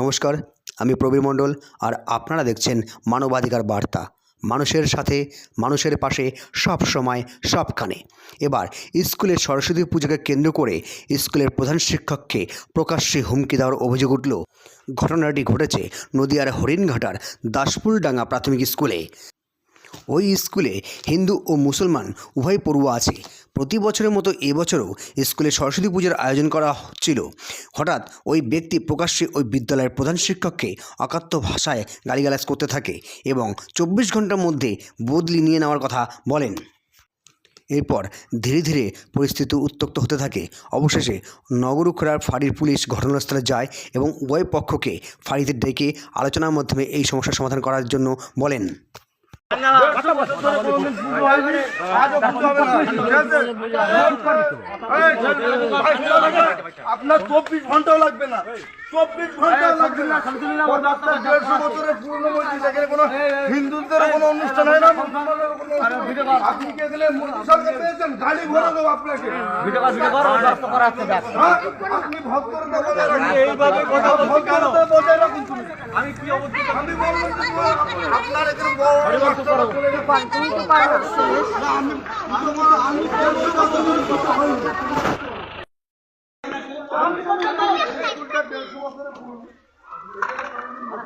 নমস্কার, আমি প্রবীর মণ্ডল আর আপনারা দেখছেন মানবাধিকার বার্তা। মানুষের সাথে, মানুষের পাশে, সব সময়, সবখানে। এবার স্কুলের সরস্বতী পুজোকে কেন্দ্র করে স্কুলের প্রধান শিক্ষককে প্রকাশ্যে হুমকি দেওয়ার অভিযোগ উঠল। ঘটনাটি ঘটেছে নদীয়ার হরিণঘাটার দাসপুরডাঙ্গা প্রাথমিক স্কুলে। ওই স্কুলে হিন্দু ও মুসলমান উভয় পড়ুয়া আছে। প্রতি বছরের মতো এবছরও স্কুলে সরস্বতী পুজোর আয়োজন করা হচ্ছিল। হঠাৎ ওই ব্যক্তি প্রকাশ্যে ওই বিদ্যালয়ের প্রধান শিক্ষককে অকাত্য ভাষায় গালিগালাজ করতে থাকে এবং চব্বিশ ঘণ্টার মধ্যে বদলি নিয়ে নেওয়ার কথা বলেন। এরপর ধীরে ধীরে পরিস্থিতি উত্তপ্ত হতে থাকে। অবশেষে নগরুখড়ার ফাঁড়ির পুলিশ ঘটনাস্থলে যায় এবং উভয় পক্ষকে ফাঁড়িতে ডেকে আলোচনার মাধ্যমে এই সমস্যার সমাধান করার জন্য বলেন। আপনার চব্বিশ ঘন্টাও লাগবে না। চব্বিশ ঘন্টাও লাগবে না। দেড়শো বছরের পুরনো মসজিদ এখানে কোনো হিন্দুদের কোনো অনুষ্ঠান হয় না। আপনি কে গেলে মোদী সরকার পেয়েছেন? গাড়ি ভরে দেবো আপনাকে। হ্যাঁ? আপনি ভক্তরা এইভাবে কথা বলছি বজায় রাখুন আমি কি অবস্থা আমি বলব আপনার এখানে আমি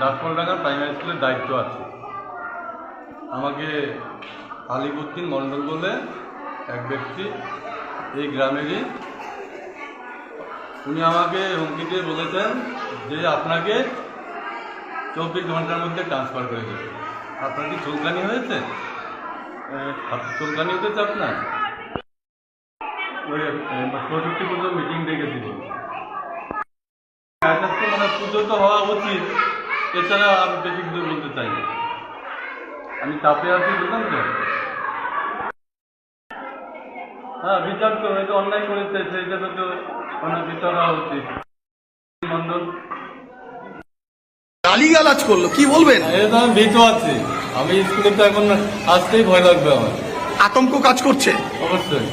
দাসপলডাঙ্গা প্রাইমারি স্কুলের দায়িত্ব আছে। আমাকে আলিবুদ্দিন মণ্ডল বলে এক ব্যক্তি এই গ্রামেরই। উনি আমাকে হুমকি দিয়ে বলেছেন যে আপনাকে চব্বিশ ঘণ্টার মধ্যে ট্রান্সফার করে দেবে। আপনার কি চুলকানি হয়েছে? চুলকানি হয়েছে আপনার? ওই সরস্বতী মিটিং ডেকেছিল। আচ্ছা তো মানে পুজো তো হওয়া উচিত। এছাড়া আমি বেশি কিছু বলতে চাই না। আমি চাপে আছি বুঝলাম তো? হ্যাঁ বিচার তো হয়তো অন্যায় করেছে সেইটা তো তো মানে বিচার হওয়া উচিত। মন্ডল গালিগালাজ করল কি বলবেন? আমি ভীত আছি। আমি স্কুলে তো এখন আসতেই ভয় লাগবে আমার। আতঙ্ক কাজ করছে? অবশ্যই।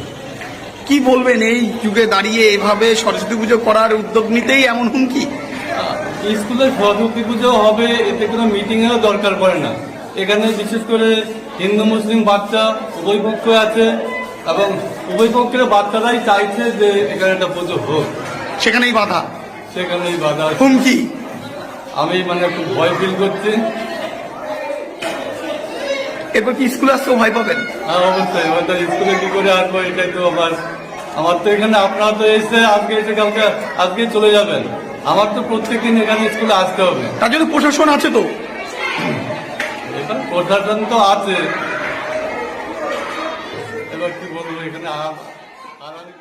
কি বলবেন এই যুগে দাঁড়িয়ে এভাবে সরস্বতী পুজো করার উদ্যোগ নিতেই এমন হুমকি? স্কুলে সরস্বতী পুজো হবে এতে কোনো মিটিংয়েরও দরকার পড়ে না। এখানে বিশেষ করে হিন্দু মুসলিম বাচ্চা উভয় পক্ষ আছে এবং উভয় পক্ষের বাচ্চারাই চাইছে যে এখানে একটা পুজো হোক। সেখানেই বাধা? সেখানেই বাধা। হুমকি? আমি মানে খুব ভয় ফিল করছি। এরপর কি স্কুলে আসতেও ভয় পাবেন? হ্যাঁ অবশ্যই। এবার তো স্কুলে কি করে আসব এটাই তো আমার আমার তো এখানে আপনারা তো এসে আজকে এসে কালকে আজকে চলে যাবেন। আমার তো প্রত্যেকদিন এখানে স্কুলে আসতে হবে। তার জন্য প্রশাসন আছে তো। এবার প্রশাসন তো আছে। এবার কি বলব এখানে আর আর আমি